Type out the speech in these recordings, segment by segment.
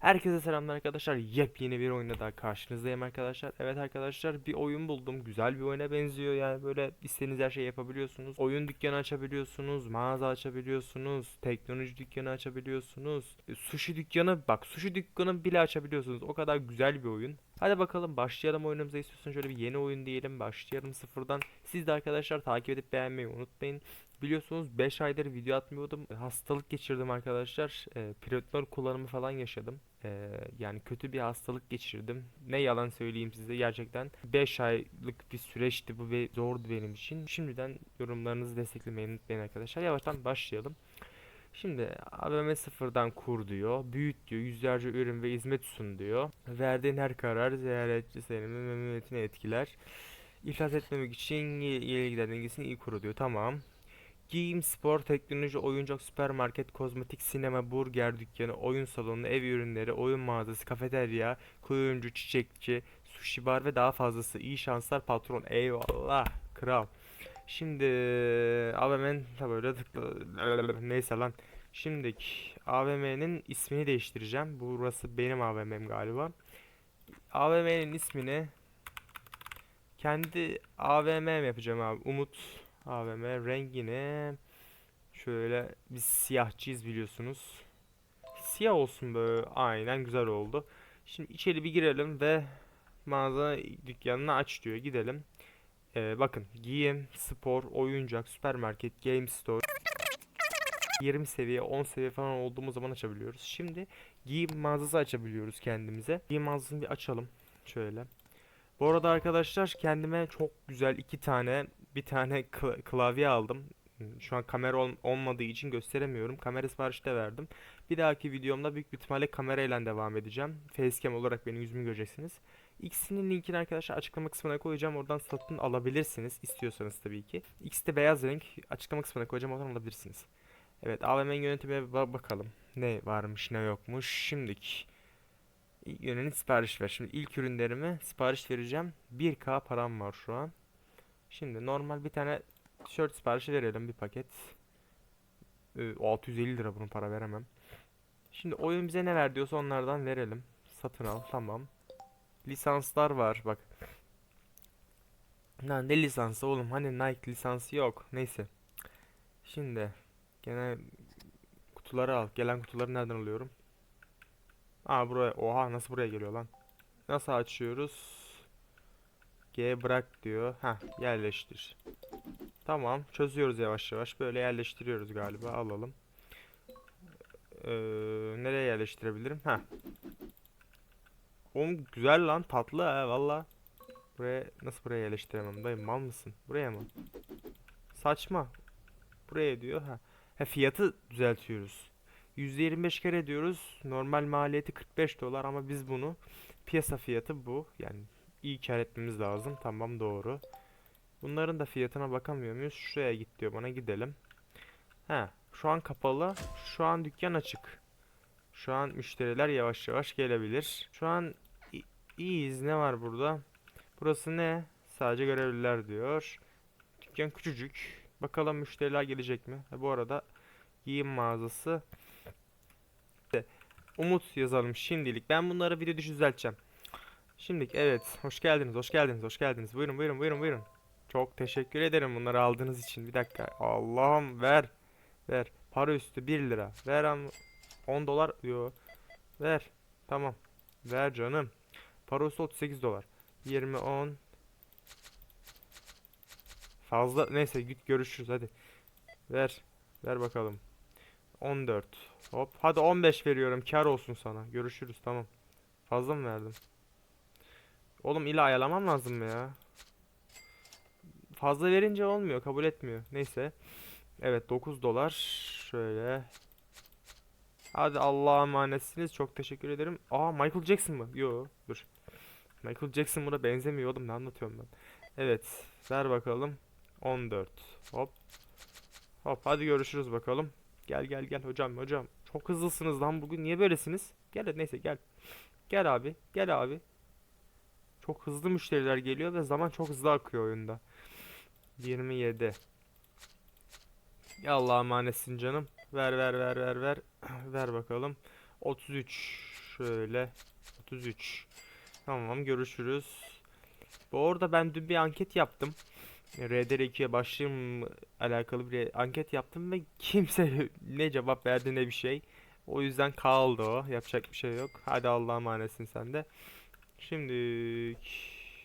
Herkese selamlar arkadaşlar. Yepyeni bir oyunda daha karşınızdayım arkadaşlar. Evet arkadaşlar bir oyun buldum. Güzel bir oyuna benziyor. Yani böyle istediğiniz her şeyi yapabiliyorsunuz. Oyun dükkanı açabiliyorsunuz. Mağaza açabiliyorsunuz. Teknoloji dükkanı açabiliyorsunuz. e, Sushi dükkanı bak sushi dükkanı bile açabiliyorsunuz. O kadar güzel bir oyun. Hadi bakalım başlayalım oyunumuza istiyorsan şöyle bir yeni oyun diyelim. Başlayalım sıfırdan. Siz de arkadaşlar takip edip beğenmeyi unutmayın. Biliyorsunuz 5 aydır video atmıyordum. Hastalık geçirdim arkadaşlar. E, Piretinol kullanımı falan yaşadım. E, yani kötü bir hastalık geçirdim. Ne yalan söyleyeyim size gerçekten. 5 aylık bir süreçti bu ve zordu benim için. Şimdiden yorumlarınızı desteklemeyi unutmayın arkadaşlar. Yavaştan başlayalım. Şimdi AVM sıfırdan kur diyor. Büyüt diyor. Yüzlerce ürün ve hizmet sun diyor. Verdiğin her karar ziyaretçi senin memnuniyetini etkiler. İflas etmemek için dengesini iyi koru diyor. Tamam. Giyim, spor, teknoloji, oyuncak, süpermarket, kozmetik, sinema, burger dükkanı, oyun salonu, ev ürünleri, oyun mağazası, kafeterya, kuyumcu, çiçekçi, sushi bar ve daha fazlası. İyi şanslar patron. Eyvallah. Kral. Şimdi AVM'nin tabi öyle tıkla neyse lan. Şimdiki AVM'nin ismini değiştireceğim. Burası benim AVM'm galiba. AVM'nin ismini kendi AVM yapacağım abi. Umut AVM rengini şöyle biz siyahçıyız biliyorsunuz. Siyah olsun böyle. Aynen güzel oldu. Şimdi içeri bir girelim ve mağaza dükkanını aç diyor. Gidelim. Ee, bakın giyim, spor, oyuncak, süpermarket, game store 20 seviye, 10 seviye falan olduğumuz zaman açabiliyoruz. Şimdi giyim mağazası açabiliyoruz kendimize. Giyim mağazasını bir açalım. Şöyle. Bu arada arkadaşlar kendime çok güzel iki tane bir tane kla- klavye aldım. Şu an kamera ol- olmadığı için gösteremiyorum. Kamera siparişi de verdim. Bir dahaki videomda büyük bir ihtimalle kamerayla devam edeceğim. Facecam olarak benim yüzümü göreceksiniz. İkisinin linkini arkadaşlar açıklama kısmına koyacağım. Oradan satın alabilirsiniz istiyorsanız tabii ki. İkisi de beyaz renk. Açıklama kısmına koyacağım. Oradan alabilirsiniz. Evet AVM yönetimine bakalım. Ne varmış ne yokmuş. Şimdiki ilk yönelik sipariş ver. Şimdi ilk ürünlerimi sipariş vereceğim. 1K param var şu an. Şimdi normal bir tane tişört siparişi verelim bir paket. Ee, 650 lira bunun para veremem. Şimdi oyun bize ne ver diyorsa onlardan verelim. Satın al tamam. Lisanslar var bak. Lan ne lisansı oğlum hani Nike lisansı yok. Neyse. Şimdi gene kutuları al. Gelen kutuları nereden alıyorum? Aa buraya. Oha nasıl buraya geliyor lan? Nasıl açıyoruz? G bırak diyor. Ha yerleştir. Tamam çözüyoruz yavaş yavaş. Böyle yerleştiriyoruz galiba. Alalım. Ee, nereye yerleştirebilirim? Ha. Oğlum güzel lan tatlı ha valla. Buraya nasıl buraya yerleştiremem dayı mal mısın? Buraya mı? Saçma. Buraya diyor ha. Ha fiyatı düzeltiyoruz. %25 kere diyoruz. Normal maliyeti 45 dolar ama biz bunu piyasa fiyatı bu. Yani iyi kar etmemiz lazım. Tamam doğru. Bunların da fiyatına bakamıyor muyuz? Şuraya git diyor bana gidelim. Ha, şu an kapalı. Şu an dükkan açık. Şu an müşteriler yavaş yavaş gelebilir. Şu an iyiyiz. Ne var burada? Burası ne? Sadece görevliler diyor. Dükkan küçücük. Bakalım müşteriler gelecek mi? Ha, bu arada giyim mağazası. Umut yazalım şimdilik. Ben bunları video dışı düzelteceğim. Şimdilik evet. Hoş geldiniz. Hoş geldiniz. Hoş geldiniz. Buyurun buyurun buyurun buyurun. Çok teşekkür ederim bunları aldığınız için. Bir dakika. Allah'ım ver. Ver. Para üstü 1 lira. Ver am 10 dolar diyor. Ver. Tamam. Ver canım. Para üstü 38 dolar. 20 10 Fazla neyse git görüşürüz hadi. Ver. Ver bakalım. 14. Hop. Hadi 15 veriyorum. Kar olsun sana. Görüşürüz tamam. Fazla mı verdim? Oğlum illa ayarlamam lazım ya? Fazla verince olmuyor. Kabul etmiyor. Neyse. Evet 9 dolar. Şöyle. Hadi Allah'a emanetsiniz. Çok teşekkür ederim. Aa Michael Jackson mı? Yo dur. Michael Jackson buna benzemiyor oğlum. Ne anlatıyorum ben? Evet. Ver bakalım. 14. Hop. Hop hadi görüşürüz bakalım. Gel gel gel hocam hocam. Çok hızlısınız lan bugün. Niye böylesiniz? Gel neyse gel. Gel abi. Gel abi. Çok hızlı müşteriler geliyor ve zaman çok hızlı akıyor oyunda. 27. Ya Allah'a emanetsin canım. Ver ver ver ver ver. Ver bakalım. 33. Şöyle 33. Tamam görüşürüz. Bu arada ben dün bir anket yaptım. RDR2'ye başlayayım alakalı bir anket yaptım ve kimse ne cevap verdi ne bir şey. O yüzden kaldı o. Yapacak bir şey yok. Hadi Allah'a emanetsin sen de. Şimdi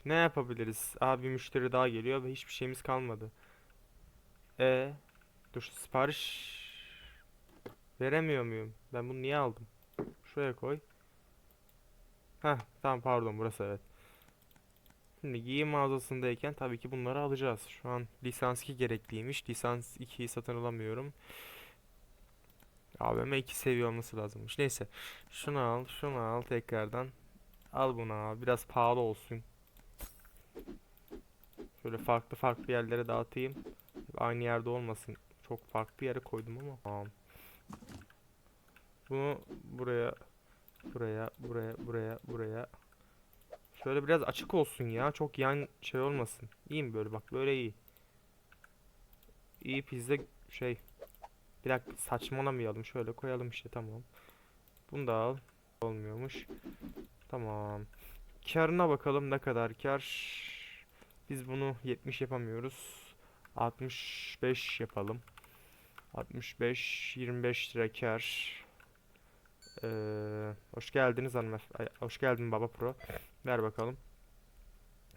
ne yapabiliriz? Abi müşteri daha geliyor ve hiçbir şeyimiz kalmadı. E dur sipariş veremiyor muyum? Ben bunu niye aldım? Şuraya koy. Heh tamam pardon burası evet. Şimdi giyim mağazasındayken tabii ki bunları alacağız. Şu an lisans 2 gerekliymiş. Lisans 2'yi satın alamıyorum. AVM 2 seviye olması lazımmış. Neyse. Şunu al, şunu al tekrardan. Al bunu abi. Biraz pahalı olsun. Şöyle farklı farklı yerlere dağıtayım. Aynı yerde olmasın. Çok farklı yere koydum ama. Tamam. Bunu buraya, buraya, buraya, buraya, buraya. Şöyle biraz açık olsun ya. Çok yan şey olmasın. İyi mi böyle? Bak böyle iyi. İyi pizza şey. Bir dakika saçmalamayalım. Şöyle koyalım işte tamam. Bunu da al. Olmuyormuş. Tamam. Karına bakalım ne kadar kar. Biz bunu 70 yapamıyoruz. 65 yapalım. 65 25 lira kar. Ee, hoş geldiniz hanımefendi. Hoş geldin baba pro. Ver bakalım.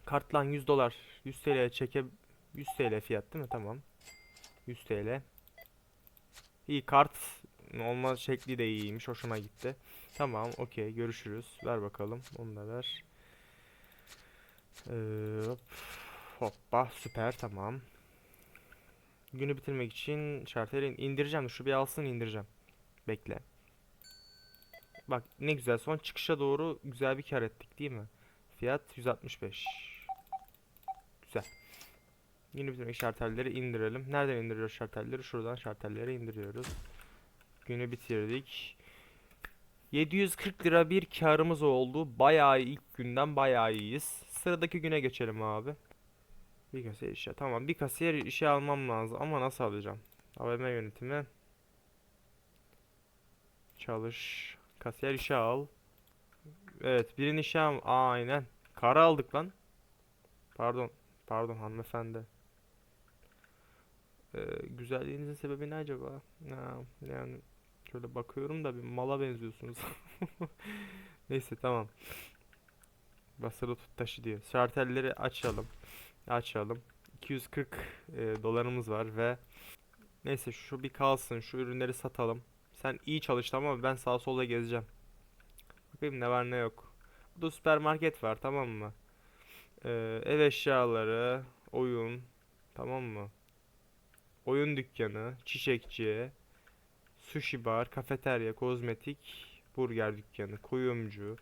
Kartlan 100 dolar. 100 TL çeke 100 TL fiyat değil mi? Tamam. 100 TL. İyi kart olma şekli de iyiymiş. Hoşuma gitti. Tamam, okey. Görüşürüz. Ver bakalım. Onu da ver. Ee, hop. Hoppa, süper. Tamam. Günü bitirmek için şartları indireceğim. Şu bir alsın indireceğim. Bekle. Bak ne güzel. Son çıkışa doğru güzel bir kar ettik değil mi? Fiyat 165. Güzel. Yeni bitirmek şartelleri indirelim. Nereden indiriyoruz şartelleri? Şuradan şartelleri indiriyoruz. Günü bitirdik. 740 lira bir karımız oldu. Bayağı ilk günden bayağı iyiyiz. Sıradaki güne geçelim abi. Bir kasiyer işe. Tamam bir kasiyer işe almam lazım ama nasıl alacağım? AVM yönetimi. Çalış. Kasiyer işe al. Evet birini işe al. Aynen. Kara aldık lan. Pardon. Pardon hanımefendi. Ee, güzelliğinizin sebebi ne acaba? Ha, yani şöyle bakıyorum da bir mala benziyorsunuz. Neyse tamam. Basılı tut taşı diyor. Şartelleri açalım. Açalım. 240 e, dolarımız var ve neyse şu bir kalsın. Şu ürünleri satalım. Sen iyi çalıştın ama ben sağa sola gezeceğim. Bakayım ne var ne yok. Burada süpermarket var tamam mı? Ee, ev eşyaları, oyun, tamam mı? Oyun dükkanı, çiçekçi, sushi bar, kafeterya, kozmetik, burger dükkanı, kuyumcu.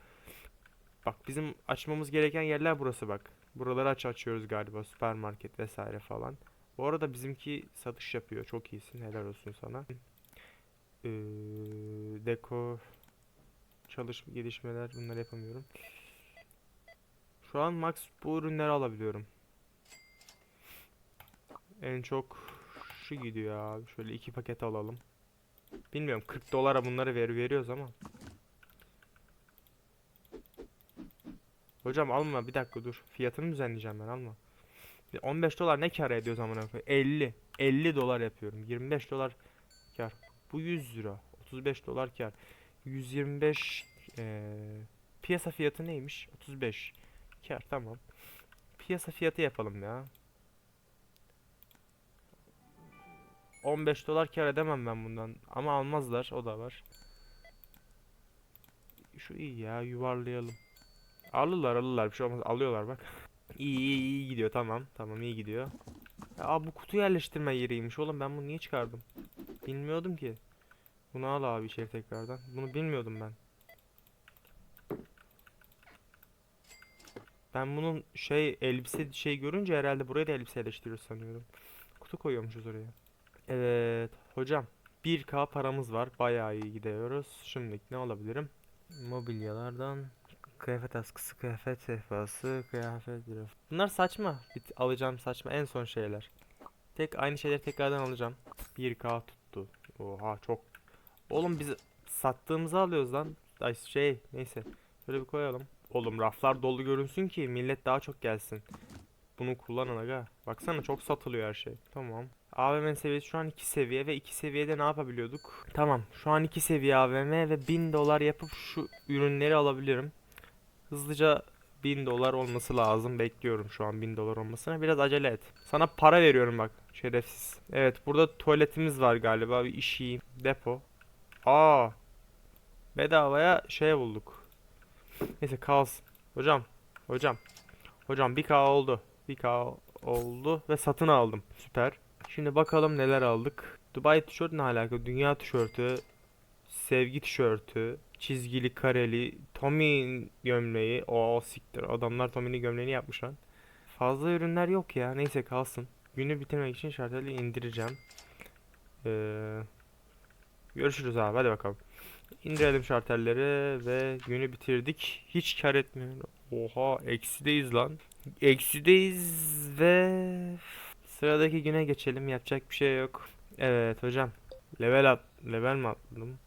Bak bizim açmamız gereken yerler burası bak. Buraları aç açıyoruz galiba süpermarket vesaire falan. Bu arada bizimki satış yapıyor. Çok iyisin. Helal olsun sana. Ee, deko çalışma gelişmeler bunları yapamıyorum. Şu an max bu ürünleri alabiliyorum. En çok şu gidiyor abi. Şöyle iki paket alalım. Bilmiyorum 40 dolara bunları ver veriyoruz ama. Hocam alma bir dakika dur. Fiyatını düzenleyeceğim ben alma. 15 dolar ne kar ediyoruz amına koyayım? 50. 50 dolar yapıyorum. 25 dolar kar. Bu 100 lira. 35 dolar kar. 125 eee, piyasa fiyatı neymiş? 35 kar tamam. Piyasa fiyatı yapalım ya. 15 dolar kar edemem ben bundan. Ama almazlar. O da var. Şu iyi ya yuvarlayalım. Alırlar alırlar bir şey olmaz. Alıyorlar bak. İyi iyi iyi gidiyor tamam. Tamam iyi gidiyor. Ya bu kutu yerleştirme yeriymiş oğlum ben bunu niye çıkardım? Bilmiyordum ki. Bunu al abi içeri tekrardan. Bunu bilmiyordum ben. Ben bunun şey elbise şey görünce herhalde buraya da elbise yerleştiriyoruz sanıyorum. Kutu koyuyormuşuz oraya. Evet hocam 1K paramız var. Bayağı iyi gidiyoruz. Şimdi ne alabilirim? Mobilyalardan kıyafet askısı, kıyafet sehpası, kıyafet. Bunlar saçma. Bit alacağım saçma en son şeyler. Tek aynı şeyleri tekrardan alacağım. 1K tuttu. Oha çok. Oğlum biz sattığımızı alıyoruz lan. ay şey neyse. Şöyle bir koyalım. Oğlum raflar dolu görünsün ki millet daha çok gelsin. Bunu kullanın aga. Baksana çok satılıyor her şey. Tamam. AVM seviyesi şu an 2 seviye ve 2 seviyede ne yapabiliyorduk? Tamam. Şu an 2 seviye AVM ve 1000 dolar yapıp şu ürünleri alabilirim. Hızlıca 1000 dolar olması lazım. Bekliyorum şu an 1000 dolar olmasına. Biraz acele et. Sana para veriyorum bak. Şerefsiz. Evet burada tuvaletimiz var galiba. Bir işeyim. Depo. Aa. Bedavaya şey bulduk. Neyse kalsın. Hocam. Hocam. Hocam 1K oldu. 1K oldu ve satın aldım. Süper. Şimdi bakalım neler aldık. Dubai tişört ne alaka? Dünya tişörtü, sevgi tişörtü, çizgili kareli, Tommy gömleği. O siktir. Adamlar Tommy'nin gömleğini yapmış lan. Fazla ürünler yok ya. Neyse kalsın. Günü bitirmek için şarteli indireceğim. Ee, görüşürüz abi. Hadi bakalım. İndirelim şartelleri ve günü bitirdik. Hiç kar etmiyor. Oha eksideyiz lan. Eksideyiz ve sıradaki güne geçelim. Yapacak bir şey yok. Evet hocam. Level at. Level mi atladım?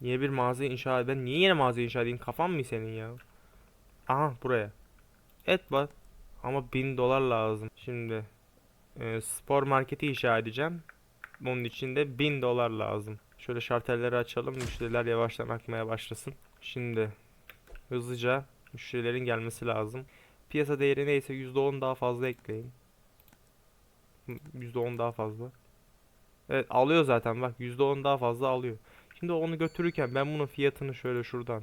Niye bir mağaza inşa ed- Ben niye yine mağaza inşa edeyim? Kafam mı senin ya? Aha buraya. Et bak. Ama 1000 dolar lazım. Şimdi e, spor marketi inşa edeceğim. Bunun için de 1000 dolar lazım. Şöyle şartelleri açalım. Müşteriler yavaştan akmaya başlasın. Şimdi hızlıca müşterilerin gelmesi lazım. Piyasa değeri neyse %10 daha fazla ekleyin. Hı, %10 daha fazla. Evet alıyor zaten bak %10 daha fazla alıyor. Şimdi onu götürürken ben bunun fiyatını şöyle şuradan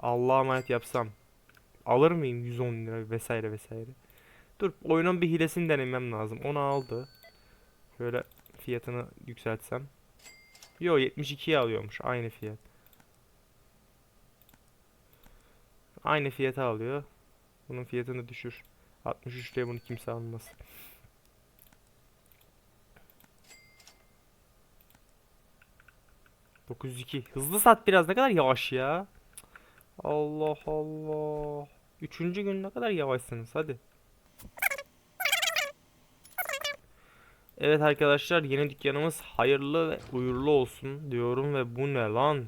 Allah'a emanet yapsam alır mıyım 110 lira vesaire vesaire. Dur oyunun bir hilesini denemem lazım. Onu aldı. Şöyle fiyatını yükseltsem. Yo 72'ye alıyormuş aynı fiyat. Aynı fiyata alıyor. Bunun fiyatını düşür. 63 liraya bunu kimse almaz. ...902. Hızlı sat biraz. Ne kadar yavaş ya. Allah Allah. Üçüncü gün ne kadar yavaşsınız. Hadi. Evet arkadaşlar yeni dükkanımız hayırlı ve uğurlu olsun diyorum ve bu ne lan?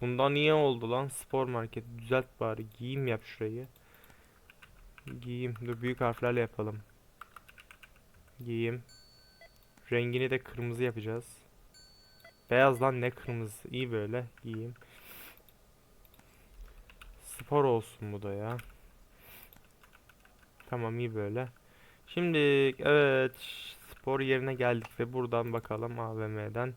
Bundan niye oldu lan spor market düzelt bari giyim yap şurayı. Giyim dur büyük harflerle yapalım. Giyim. Rengini de kırmızı yapacağız. Beyaz lan ne kırmızı iyi böyle giyim. Spor olsun bu da ya. Tamam iyi böyle. Şimdi evet spor yerine geldik ve buradan bakalım AVM'den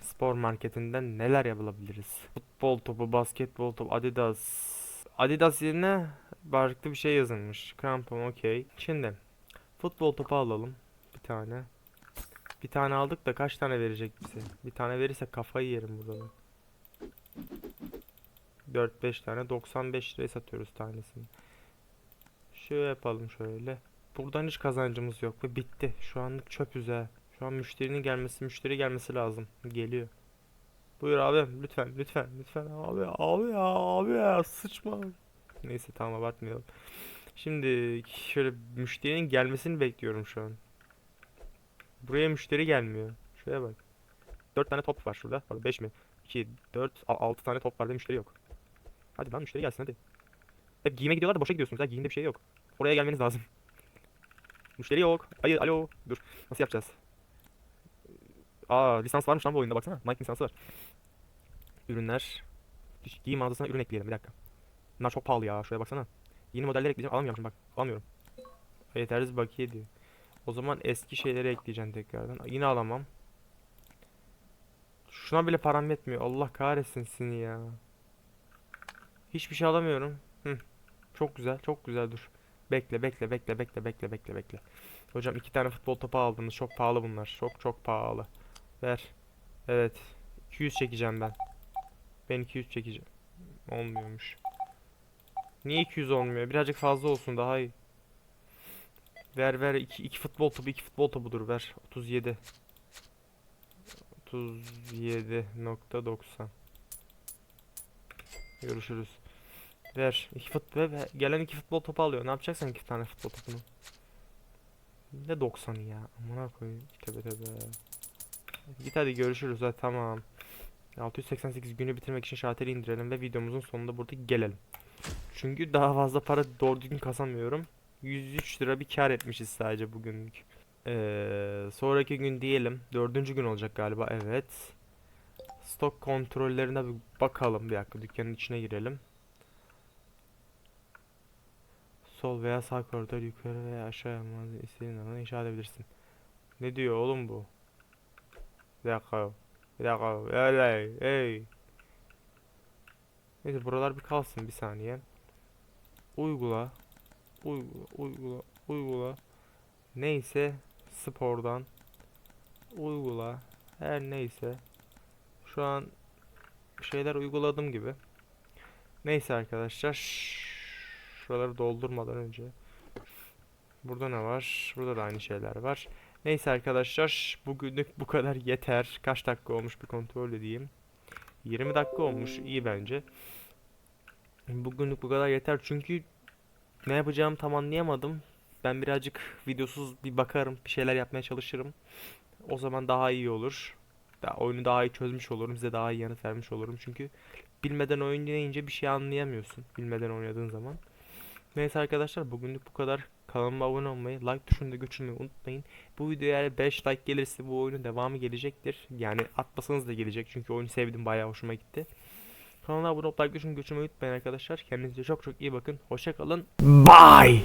spor marketinden neler yapılabiliriz. Futbol topu, basketbol topu, Adidas. Adidas yerine farklı bir şey yazılmış. Krampon okey. Şimdi futbol topu alalım. Bir tane. Bir tane aldık da kaç tane verecek bize? Bir tane verirse kafayı yerim burada ben. 4-5 tane 95 liraya satıyoruz tanesini. Şöyle yapalım şöyle. Buradan hiç kazancımız yok ve bitti. Şu anlık çöpüz ha. Şu an müşterinin gelmesi, müşteri gelmesi lazım. Geliyor. Buyur abi lütfen lütfen lütfen abi abi ya abi ya sıçma. Neyse tamam abartmayalım. Şimdi şöyle müşterinin gelmesini bekliyorum şu an. Buraya müşteri gelmiyor. Şuraya bak. 4 tane top var şurada. Pardon 5 mi? 2, 4, 6 tane top var ve müşteri yok. Hadi lan müşteri gelsin hadi. Hep giyime gidiyorlar da boşa gidiyorsunuz ha. Giyimde bir şey yok. Oraya gelmeniz lazım. Müşteri yok. Hayır alo. Dur. Nasıl yapacağız? Aa lisans varmış lan bu oyunda baksana. Nike lisansı var. Ürünler. Giyim mağazasına ürün ekleyelim bir dakika. Bunlar çok pahalı ya. Şuraya baksana. Yeni modeller ekleyeceğim. Alamıyorum şimdi bak. Alamıyorum. Yetersiz bakiye diyor. O zaman eski şeyleri ekleyeceğim tekrardan. Yine alamam. Şuna bile param yetmiyor. Allah kahretsin seni ya. Hiçbir şey alamıyorum. Hı. Çok güzel, çok güzel dur. Bekle, bekle, bekle, bekle, bekle, bekle, bekle. Hocam iki tane futbol topu aldınız. Çok pahalı bunlar. Çok çok pahalı. Ver. Evet. 200 çekeceğim ben. Ben 200 çekeceğim. Olmuyormuş. Niye 200 olmuyor? Birazcık fazla olsun daha iyi. Ver ver. İki, iki futbol topu iki futbol topudur. Ver. 37 37.90 Görüşürüz. Ver. İki fut ve gelen iki futbol topu alıyor. Ne yapacaksın iki tane futbol topunu. Ne 90 ya. Amına koyayım. Tövbe tövbe. Git hadi görüşürüz. Hadi tamam. 688 günü bitirmek için şalteri indirelim ve videomuzun sonunda burada gelelim. Çünkü daha fazla para doğru düzgün kasamıyorum. 103 lira bir kar etmişiz sadece bugünlük. Ee, sonraki gün diyelim. Dördüncü gün olacak galiba. Evet. Stok kontrollerine bir bakalım. Bir dakika dükkanın içine girelim. Sol veya sağ koridor yukarı veya aşağı yapmanızı istediğin alanı inşa edebilirsin. Ne diyor oğlum bu? Bir dakika. Bir dakika. Hey, hey. Neyse buralar bir kalsın bir saniye. Uygula. Uygula, uygula, uygula. Neyse spordan uygula. Her neyse. Şu an şeyler uyguladım gibi. Neyse arkadaşlar. Şuraları doldurmadan önce. Burada ne var? Burada da aynı şeyler var. Neyse arkadaşlar. Bugünlük bu kadar yeter. Kaç dakika olmuş bir kontrol edeyim. 20 dakika olmuş. iyi bence. Bugünlük bu kadar yeter çünkü ne yapacağımı tam anlayamadım. Ben birazcık videosuz bir bakarım, bir şeyler yapmaya çalışırım. O zaman daha iyi olur. Daha, oyunu daha iyi çözmüş olurum, size daha iyi yanıt vermiş olurum. Çünkü bilmeden oynayınca bir şey anlayamıyorsun. Bilmeden oynadığın zaman. Neyse arkadaşlar bugünlük bu kadar. Kanalıma abone olmayı, like tuşunu da götürmeyi unutmayın. Bu videoya eğer 5 like gelirse bu oyunun devamı gelecektir. Yani atmasanız da gelecek çünkü oyunu sevdim bayağı hoşuma gitti. Kanala abone olup like tuşunu götürmeyi unutmayın arkadaşlar. Kendinize çok çok iyi bakın. Hoşça kalın. Bye.